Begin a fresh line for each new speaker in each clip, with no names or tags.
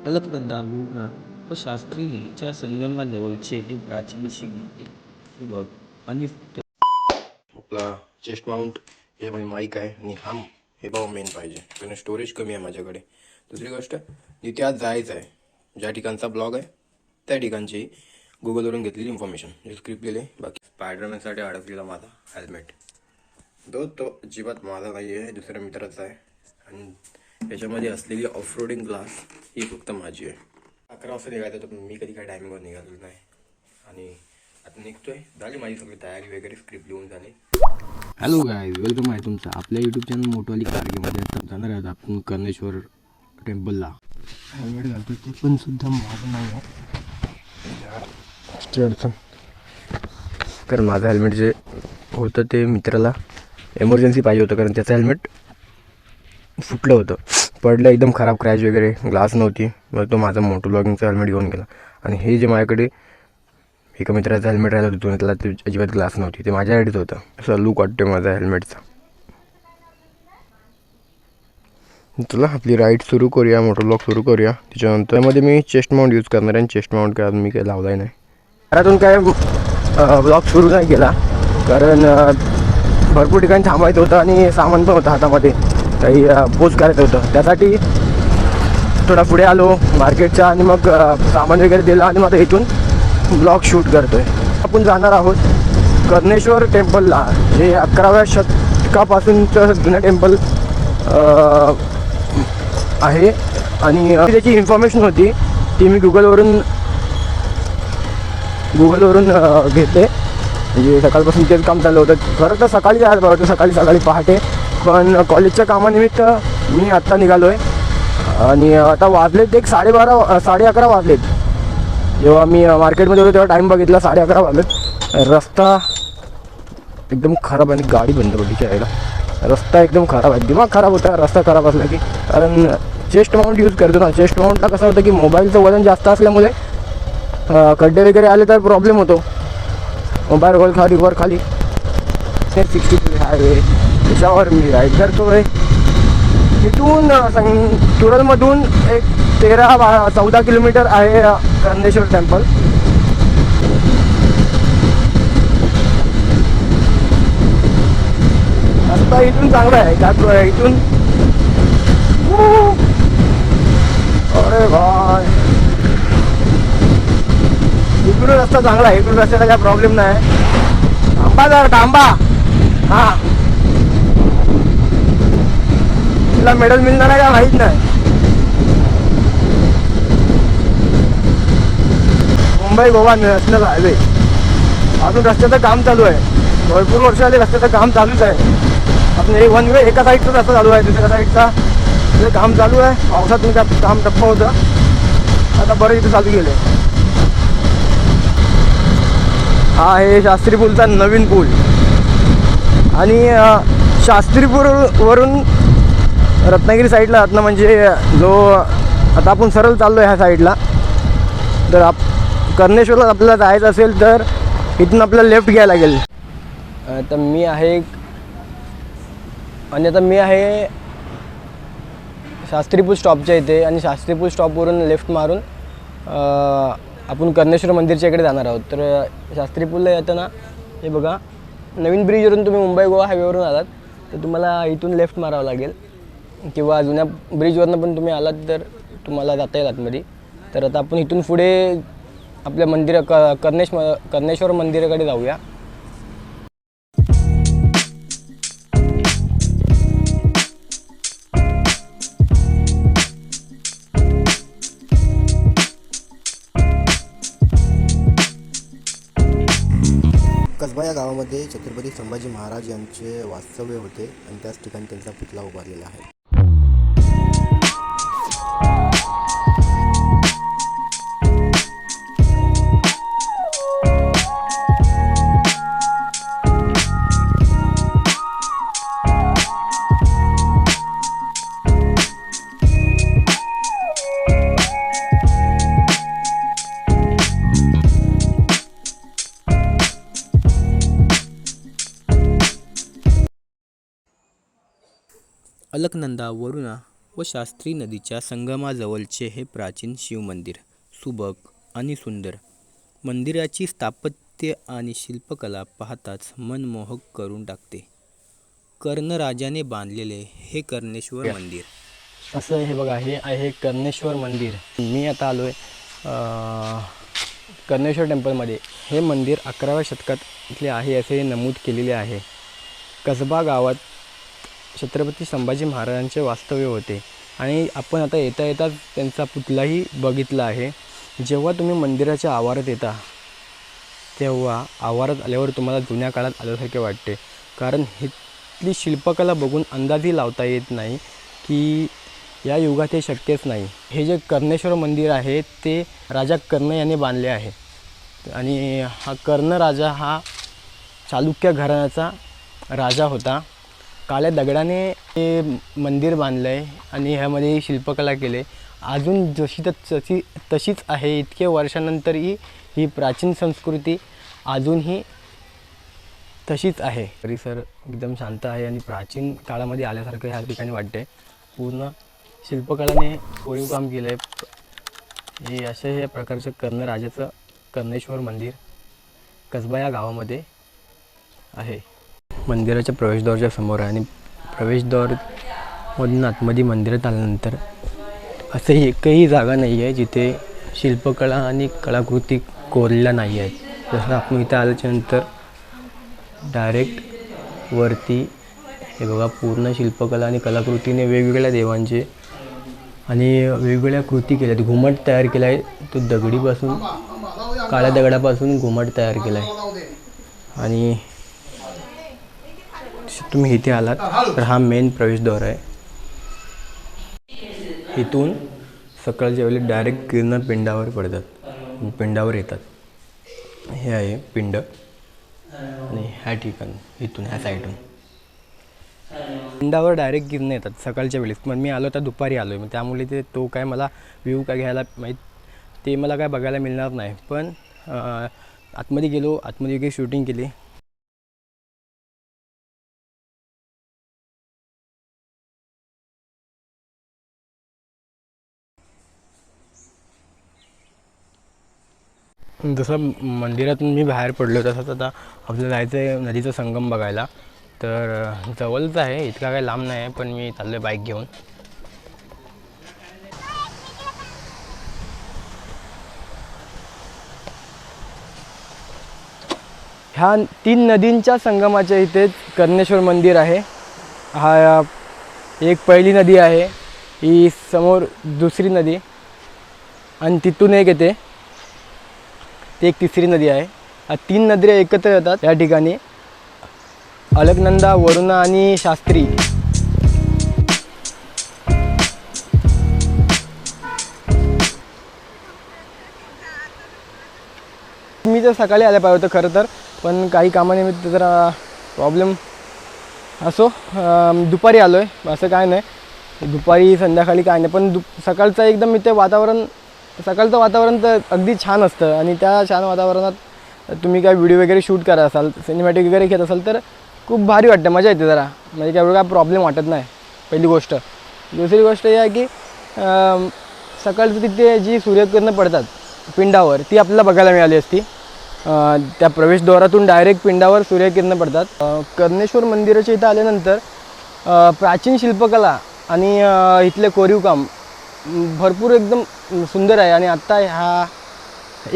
अलकनंदा व शास्त्रीच्या संगमाजवळचे एक प्राचीन शिव आणि
आपला चेस्ट माउंट हे म्हणजे माईक आहे आणि हा हे भाऊ मेन पाहिजे कारण स्टोरेज कमी आहे माझ्याकडे दुसरी गोष्ट जिथे आज जायचं आहे ज्या ठिकाणचा ब्लॉग आहे त्या ठिकाणची गुगलवरून घेतलेली इन्फॉर्मेशन जे स्क्रिप्ट लिहिले बाकी स्पायडरमॅनसाठी अडकलेला माझा हेल्मेट तो तो अजिबात माझा नाही आहे दुसऱ्या मित्राचा आहे आणि याच्यामध्ये असलेली ऑफरोडिंग ग्लास ही फक्त माझी आहे. अकरा वाजता निघायचं होतं पण मी कधी काय टायमिंगवर निघालेलो नाही. आणि आता निघतोय. झाली माझी सगळी तयारी वगैरे स्क्रिप्ट लिहून झाली. हॅलो गाय वेलकम आहे तुमचं आपल्या यूट्यूब चॅनल मोठवाली कारगीमध्ये जाणार आहेत आपण कर्णेश्वर टेम्पलला हेल्मेट घालतो ते पण सुद्धा माझं नाही आहे. अडचण. कारण माझं हेल्मेट जे होतं ते मित्राला एमर्जन्सी पाहिजे होतं कारण त्याचं हेल्मेट फुटलं होतं. पडलं एकदम खराब क्रॅच वगैरे ग्लास नव्हती. मग तो माझा मोटो ब्लॉगिंगचं हेल्मेट घेऊन गेला. आणि हे जे माझ्याकडे एका मित्राचं हेल्मेट राहिलं होतं त्याला ते अजिबात ग्लास नव्हती. ते माझ्यासाठीच होतं. असं लूक वाटते माझा हेल्मेटचा चला आपली राईड सुरू करूया मोटो ब्लॉक सुरू करूया. त्याच्यानंतर त्यामध्ये मी चेस्ट माउंट यूज करणार आहे चेस्ट माउंट काय मी काही लावलाय नाही. घरातून काय ब्लॉक सुरू नाही केला. कारण भरपूर ठिकाणी थांबायचं होतं आणि सामान पण होतं हातामध्ये. काही पोस्ट करायचं होतं. त्यासाठी थोडा पुढे आलो मार्केटच्या आणि मग सामान वगैरे दिलं आणि मग आता इथून ब्लॉग शूट करतोय. आपण जाणार आहोत कर्णेश्वर टेम्पलला. जे अकराव्या शतकापासूनचं जुनं टेम्पल आहे. आणि त्याची इन्फॉर्मेशन होती ती मी गुगलवरून गुगलवरून घेते म्हणजे सकाळपासून तेच काम चाललं होतं. खरं तर सकाळी जायला पाहिजे सकाळी सकाळी पहाटे पण कॉलेजच्या कामानिमित्त मी आत्ता निघालो आहे आणि आता वाजलेत एक साडेबारा साडे अकरा वाजलेत. जेव्हा मी मार्केटमध्ये होतो तेव्हा टाईम बघितला साडे अकरा वाजलेत. रस्ता एकदम खराब आणि गाडी बंद पडली यायला. रस्ता एकदम खराब आहे. दिमाग खराब होता रस्ता खराब असला की. कारण चेस्ट माउंट यूज करतो ना. चेस्ट माउंटला कसं होतं की मोबाईलचं वजन जास्त असल्यामुळे खड्डे वगैरे आले तर प्रॉब्लेम होतो. मोबाईल वर खाली वर खाली. सिक्स्टी थ्री हायवे त्याच्यावर मी राईड करतोय. इथून अ, संग तुरलमधून एक तेरा बा चौदा किलोमीटर आहे अ, कर्णेश्वर टेम्पल रस्ता इथून चांगला आहे का इथून. अरे भाय इकडून रस्ता चांगला आहे इकडून रस्त्याला काय प्रॉब्लेम नाही. थांबा जर थांबा. हा. तुला मेडल मिळणार आहे का माहीत नाही? Mumbai Goa national highway. अजून रस्त्याचं काम चालू आहे. भरपूर वर्ष आले रस्त्याचं काम चालूच आहे. आपण हे वन वे एका साईडचा रस्ता चालू आहे दुसऱ्या साईडचा ते काम चालू आहे. पावसातून त्या काम टप्प होतं. आता बरं इथे चालू गेले हा आहे शास्त्री पूलचा नवीन पूल. आणि शास्त्रीपूर वरून रत्नागिरी साईडला रत्न म्हणजे जो आता आपण सरळ चाललो आहे ह्या साईडला. तर आप कर्णेश्वरला आपल्याला जायचं असेल तर इथून आपल्याला लेफ्ट घ्यायला लागेल. तर मी आहे आणि आता मी आहे शास्त्रीपूल स्टॉपच्या इथे आणि शास्त्रीपूल स्टॉपवरून लेफ्ट मारून आपण कर्णेश्वर मंदिरच्या इकडे जाणार आहोत. तर शास्त्रीपूलला येताना हे बघा नवीन ब्रिजवरून तुम्ही मुंबई गोवा हायवेवरून आलात तर तुम्हाला इथून लेफ्ट मारावं लागेल. किंवा जुन्या ब्रिजवरनं पण तुम्ही आलात तर तुम्हाला जाता येईल आतमध्ये. तर आता आपण इथून पुढे आपल्या मंदिर क कर्णेश कर्णेश्वर मंदिराकडे जाऊया.
कसबा या गावामध्ये छत्रपती संभाजी महाराज यांचे वास्तव्य होते आणि त्याच ठिकाणी त्यांचा पुतला उभारलेला आहे.
अलकनंदा वरुणा
व शास्त्री नदीच्या संगमाजवळचे हे प्राचीन शिवमंदिर सुबक आणि सुंदर. मंदिराची स्थापत्य आणि शिल्पकला पाहताच मन मोहक करून टाकते. कर्णराजाने बांधलेले हे कर्णेश्वर मंदिर.
असं हे बघा हे आहे कर्णेश्वर मंदिर. मी आता आलो आहे कर्णेश्वर टेम्पलमध्ये. हे मंदिर अकराव्या शतकात इथले आहे असे नमूद केलेले आहे. कसबा गावात छत्रपती संभाजी महाराजांचे वास्तव्य होते. आणि आपण आता येता येता त्यांचा पुतलाही बघितला आहे. जेव्हा तुम्ही मंदिराच्या आवारात येता तेव्हा आवारात आल्यावर तुम्हाला जुन्या काळात आल्यासारखे वाटते. कारण इथली शिल्पकला बघून अंदाजही लावता येत नाही की या युगात हे शक्यच नाही. हे जे कर्णेश्वर मंदिर आहे ते राजा कर्ण याने बांधले आहे. आणि हा कर्ण राजा हा चालुक्य घराण्याचा राजा होता. काळ्या दगडाने हे मंदिर बांधलं आहे आणि ह्यामध्ये शिल्पकला केले. अजून जशी तर तशी तशीच आहे. इतके वर्षानंतरही ही प्राचीन संस्कृती अजूनही तशीच आहे. परिसर एकदम शांत आहे आणि प्राचीन काळामध्ये आल्यासारखं ह्या ठिकाणी वाटते पूर्ण शिल्पकलाने कोरीव काम केलं आहे हे अशा या प्रकारचं कर्णराजाचं कर्णेश्वर मंदिर कसबा या गावामध्ये आहे. मंदिराच्या प्रवेशद्वाराच्या समोर आहे आणि प्रवेशद्वारमधून आतमध्ये मंदिरात आल्यानंतर असं एकही जागा नाही आहे जिथे शिल्पकला आणि कलाकृती कोरल्या नाही आहेत. जसं आपण इथे आल्याच्यानंतर डायरेक्ट वरती हे बघा पूर्ण शिल्पकला आणि कलाकृतीने वेगवेगळ्या देवांचे आणि वेगवेगळ्या कृती केल्या आहेत. घुमट तयार केला आहे. तो दगडीपासून काळ्या दगडापासून घुमट तयार केला आहे. आणि तुम्ही इथे आलात. तर हा मेन प्रवेशद्वार आहे. इथून सकाळच्या वेळी डायरेक्ट किरण पिंडावर पडतात. पिंडावर येतात. हे आहे पिंड. आणि ह्या ठिकाण इथून ह्या साईडून. पिंडावर डायरेक्ट गिरणं येतात सकाळच्या वेळेस. मग मी आलो तर दुपारी आलो आहे मग त्यामुळे ते तो काय मला व्ह्यू काय घ्यायला माहीत ते मला काय बघायला मिळणार नाही. पण आतमध्ये गेलो आतमध्ये काही शूटिंग केली. जसं मंदिरातून मी बाहेर पडलो तसंच आता आपल्याला जायचं आहे नदीचा संगम बघायला. तर जवळच आहे इतका काही लांब नाही आहे पण मी चाललो आहे बाईक घेऊन. ह्या तीन नदींच्या संगमाच्या इथेच कर्णेश्वर मंदिर आहे. हा एक पहिली नदी आहे ही समोर दुसरी नदी. आणि तिथून एक येते. ती एक तिसरी नदी आहे. तीन नद्या एकत्र येतात. या ठिकाणी अलकनंदा वरुणा आणि शास्त्री. मी तर सकाळी आल्या पाहिजे होतं खरं तर पण काही कामानिमित्त जरा प्रॉब्लेम असो. दुपारी आलो आहे असं काय नाही. दुपारी संध्याकाळी काय नाही. पण दु सकाळचं एकदम इथे वातावरण सकाळचं वातावरण तर अगदी छान असतं आणि त्या छान वातावरणात तुम्ही काय व्हिडिओ वगैरे शूट करत असाल सिनेमॅटिक वगैरे घेत असाल तर खूप भारी वाटतं मजा येते जरा. म्हणजे काय एवढं काय प्रॉब्लेम वाटत नाही पहिली गोष्ट. दुसरी गोष्ट ही आहे की सकाळचं तिथे जी सूर्यकिरणं पडतात पिंडावर ती आपल्याला बघायला मिळाली असती. त्या प्रवेशद्वारातून डायरेक्ट पिंडावर सूर्यकिरणं पडतात. कर्णेश्वर मंदिराच्या इथं आल्यानंतर प्राचीन शिल्पकला आणि इथले कोरीव काम भरपूर एकदम सुंदर आहे. आणि आत्ता ह्या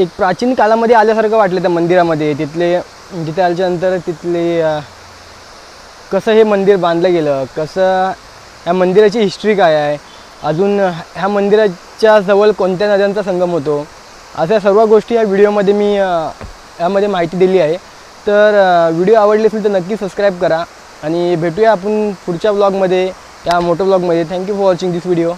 एक प्राचीन काळामध्ये आल्यासारखं वाटलं त्या मंदिरामध्ये. तिथले तिथे आल्याच्यानंतर तिथले कसं हे मंदिर बांधलं गेलं कसं ह्या मंदिराची हिस्ट्री काय आहे अजून ह्या मंदिराच्या जवळ कोणत्या नद्यांचा संगम होतो अशा सर्व गोष्टी या व्हिडिओमध्ये मी यामध्ये माहिती दिली आहे. तर व्हिडिओ आवडली असेल तर नक्की सबस्क्राईब करा. आणि भेटूया आपण पुढच्या ब्लॉगमध्ये या मोठं ब्लॉगमध्ये thank you for watching this video